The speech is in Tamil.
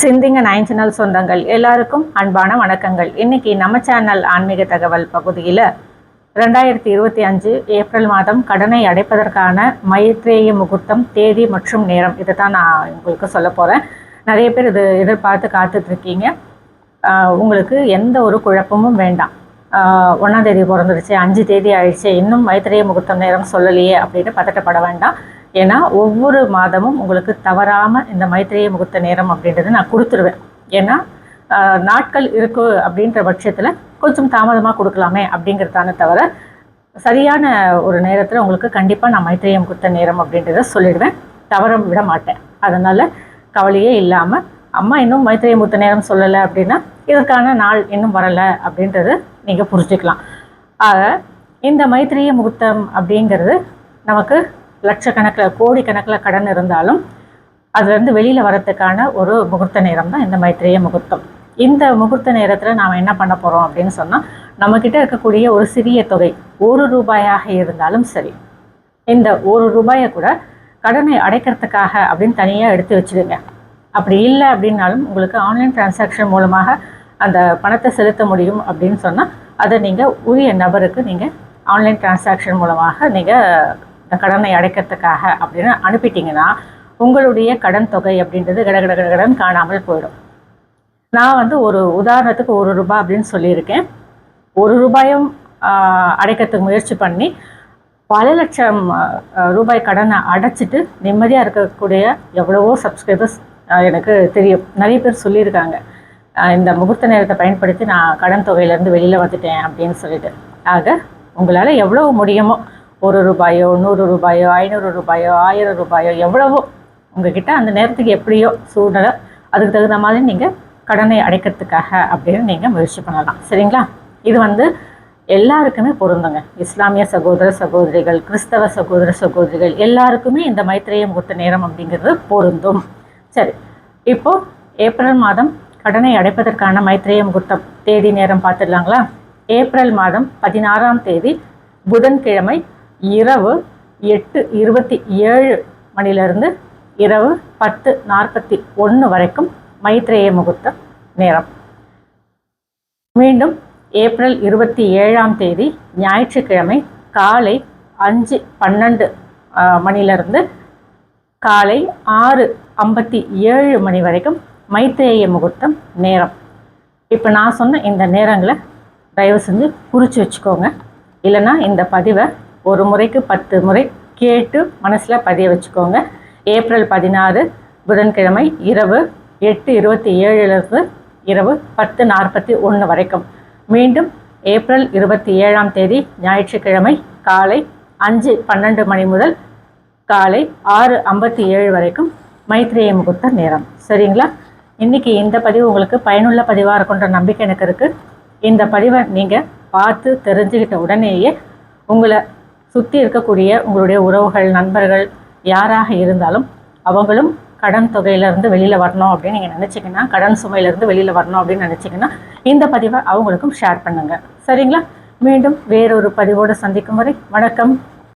சிந்திங்க நைன் சேனல் சொந்தங்கள் எல்லாருக்கும் அன்பான வணக்கங்கள். இன்னைக்கு நம்ம சேனல் ஆன்மீக தகவல் பகுதியில் ரெண்டாயிரத்தி இருபத்தி அஞ்சு ஏப்ரல் மாதம் கடனை அடைப்பதற்கான மைத்ரேய முகூர்த்தம் தேதி மற்றும் நேரம். இதை தான் நான் உங்களுக்கு சொல்ல போகிறேன் நிறைய பேர் இது எதிர்பார்த்து காத்துட்ருக்கீங்க உங்களுக்கு எந்த ஒரு குழப்பமும் வேண்டாம். ஒன்றாம் தேதி பிறந்துருச்சு அஞ்சு தேதி ஆயிடுச்சு இன்னும் மைத்திரேய முகூர்த்தம் நேரம் சொல்லலையே அப்படின்னு பதட்டப்பட வேண்டாம். ஏன்னா ஒவ்வொரு மாதமும் உங்களுக்கு தவறாமல் இந்த மைத்திரிய முகூர்த்த நேரம் அப்படின்றது நான் கொடுத்துருவேன். ஏன்னா நாட்கள் இருக்கு அப்படின்ற பட்சத்தில் கொஞ்சம் தாமதமாக கொடுக்கலாமே அப்படிங்கிறதான தவிர சரியான ஒரு நேரத்தில் உங்களுக்கு கண்டிப்பாக நான் மைத்திரிய முகூர்த்த நேரம் அப்படின்றத சொல்லிடுவேன். தவற விட மாட்டேன். அதனால் கவலையே இல்லாமல் அம்மா இன்னும் மைத்திரிய முகூர்த்த நேரம் சொல்லலை அப்படின்னா இதற்கான நாள் இன்னும் வரலை அப்படின்றது நீங்கள் புரிஞ்சுக்கலாம். ஆக இந்த மைத்திரிய முகூர்த்தம் அப்படிங்கிறது நமக்கு லட்சக்கணக்கில் கோடிக்கணக்கில் கடன் இருந்தாலும் அதுலேருந்து வெளியில் வரத்துக்கான ஒரு முகூர்த்த நேரம் தான் இந்த மைத்திரிய முகூர்த்தம். இந்த முகூர்த்த நேரத்தில் நாம் என்ன பண்ண போகிறோம் அப்படின்னு சொன்னால் நம்மக்கிட்ட இருக்கக்கூடிய ஒரு சிறிய தொகை ஒரு ரூபாயாக இருந்தாலும் சரி. இந்த ஒரு ரூபாயை கூட கடனை அடைக்கிறதுக்காக அப்படின்னு தனியாக எடுத்து வச்சுடுங்க. அப்படி இல்லை அப்படின்னாலும் உங்களுக்கு ஆன்லைன் டிரான்சாக்ஷன் மூலமாக அந்த பணத்தை செலுத்த முடியும் அப்படின்னு சொன்னால் அதை நீங்கள் உரிய நபருக்கு நீங்கள் ஆன்லைன் டிரான்சாக்ஷன் மூலமாக நீங்கள் இந்த கடனை அடைக்கிறதுக்காக அப்படின்னு அனுப்பிட்டீங்கன்னா உங்களுடைய கடன் தொகை அப்படின்றது கடகட கடகடன் காணாமல் போயிடும். நான் வந்து ஒரு உதாரணத்துக்கு ஒரு ரூபாய் அப்படின்னு சொல்லியிருக்கேன். ஒரு ரூபாயும் அடைக்கிறதுக்கு முயற்சி பண்ணி பல லட்சம் ரூபாய் கடனை அடைச்சிட்டு நிம்மதியாக இருக்கக்கூடிய எவ்வளவோ சப்ஸ்கிரைபர்ஸ் எனக்கு தெரியும். நிறைய பேர் சொல்லியிருக்காங்க. இந்த முகூர்த்த நேரத்தை பயன்படுத்தி நான் கடன் தொகையிலேருந்து வெளியில் வந்துட்டேன் அப்படின்னு சொல்லிட்டு. ஆக உங்களால் எவ்வளோ முடியுமோ ஒரு ரூபாயோ நூறு ரூபாயோ ஐநூறு ரூபாயோ ஆயிரம் ரூபாயோ எவ்வளவோ உங்ககிட்ட அந்த நேரத்துக்கு எப்படியோ சூழ்நிலை அதுக்கு தகுந்த மாதிரி நீங்கள் கடனை அடைக்கிறதுக்காக அப்படின்னு நீங்கள் முயற்சி பண்ணலாம். சரிங்களா? இது வந்து எல்லாருக்குமே பொருந்துங்க. இஸ்லாமிய சகோதர சகோதரிகள் கிறிஸ்தவ சகோதர சகோதரிகள் எல்லாருக்குமே இந்த மைத்திரேய முகூர்த்த நேரம் அப்படிங்கிறது பொருந்தும். சரி இப்போ ஏப்ரல் மாதம் கடனை அடைப்பதற்கான மைத்திரேய முகூர்த்த தேதி நேரம் பார்த்துடலாங்களா? ஏப்ரல் மாதம் பதினாறாம் தேதி புதன்கிழமை இரவு எட்டு இருபத்தி ஏழு மணிலிருந்து இரவு பத்து நாற்பத்தி ஒன்று வரைக்கும் மைத்ரேய முகூர்த்த நேரம். மீண்டும் ஏப்ரல் இருபத்தி ஏழாம் தேதி ஞாயிற்றுக்கிழமை காலை அஞ்சு பன்னெண்டு மணிலிருந்து காலை ஆறு ஐம்பத்தி ஏழு மணி வரைக்கும் மைத்ரேய முகூர்த்தம் நேரம். இப்போ நான் சொன்ன இந்த நேரங்களை தயவு செஞ்சு குறித்து வச்சுக்கோங்க. இல்லைன்னா இந்த பதிவை ஒரு முறைக்கு பத்து முறை கேட்டு மனசில் பதிய வச்சுக்கோங்க. ஏப்ரல் பதினாறு புதன்கிழமை இரவு எட்டு இருபத்தி ஏழுலேருந்து இரவு பத்து நாற்பத்தி ஒன்று வரைக்கும். மீண்டும் ஏப்ரல் இருபத்தி ஏழாம் தேதி ஞாயிற்றுக்கிழமை காலை அஞ்சு பன்னெண்டு மணி முதல் காலை ஆறு ஐம்பத்தி ஏழு வரைக்கும் மைத்ரேய முகூர்த்த நேரம். சரிங்களா? இன்னைக்கு இந்த பதிவு உங்களுக்கு பயனுள்ள பதிவாக இருக்குன்ற நம்பிக்கை எனக்கு இருக்குது இந்த பதிவை நீங்கள் பார்த்து தெரிஞ்சுக்கிட்ட உடனேயே உங்களை சுற்றி இருக்கக்கூடிய உங்களுடைய உறவுகள் நண்பர்கள் யாராக இருந்தாலும் அவங்களும் கடன் தொகையிலேருந்து வெளியில் வரணும் அப்படின்னு நீங்கள் நினச்சிங்கன்னா கடன் சுமையிலேருந்து வெளியில் வரணும் அப்படின்னு நினச்சிங்கன்னா இந்த பதிவை அவங்களுக்கும் ஷேர் பண்ணுங்கள் சரிங்களா? மீண்டும் வேறொரு பதிவோடு சந்திக்கும் வரை வணக்கம்.